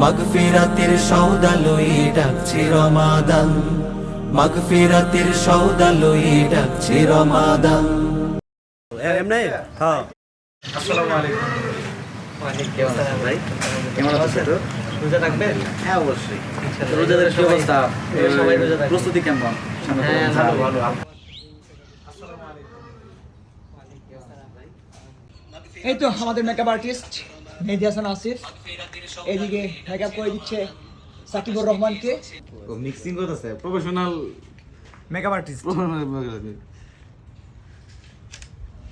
মাগফিরাতের সৌদালই ডাকছে রমাদান। মাগফিরাতের সৌদালই ডাকছে রমাদান। এমনি হ্যাঁ। আসসালামু আলাইকুম। ভাই কেমন আছেন? তো রোজা হ্যাঁ অবশ্যই। রোজাদের কি অবস্থা হ্যাঁ, প্রস্তুতি কেমন? হ্যাঁ ভালো ভালো। এই তো আমাদের মেকআপ আর্টিস্ট মেহেদি হাসান আসিফ। এদিকে মেকআপ করে দিচ্ছে সাকিবুর রহমানকে? ও মিক্সিং করতেছে প্রফেশনাল মেকআপ আর্টিস্ট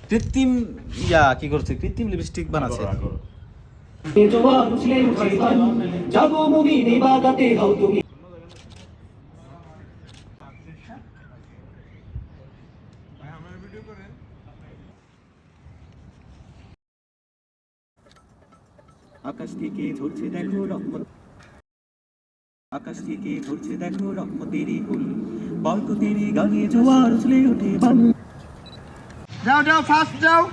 কৃত্রিম ইয়া কি করছে? কৃত্রিম লিপস্টিক বানাচ্ছে। মুমিন আকাশ থেকে ঝরছে দেখো রহমত আকাশ থেকে ঝরছে দেখো রহমতেরই ফুল। বরকতেরই গানে জোয়ার উছলে ওঠে বান। যাও যাও ফাস্ট যাও।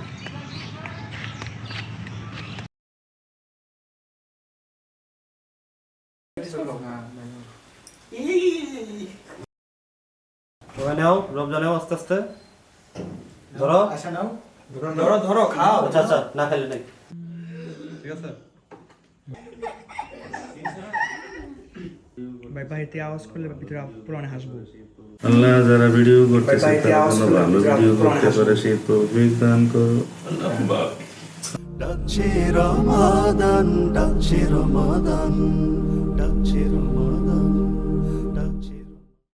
নাও আস্তে আস্তে। ধরো। আচ্ছা নাও। ধরো ধরো খাও। আচ্ছা আচ্ছা না খাইলে নাই। ভাই বাড়িতে আওয়াজ করলে ভিতরে পুরানো হাসবো। আল্লাহ যারা ভিডিও করতেছে তারা কোনো ভালো ভিডিও করতে পারে সেই তৌফিক দান করো। ডাকছে রমাদান ডাকছে রমাদান ডাকছে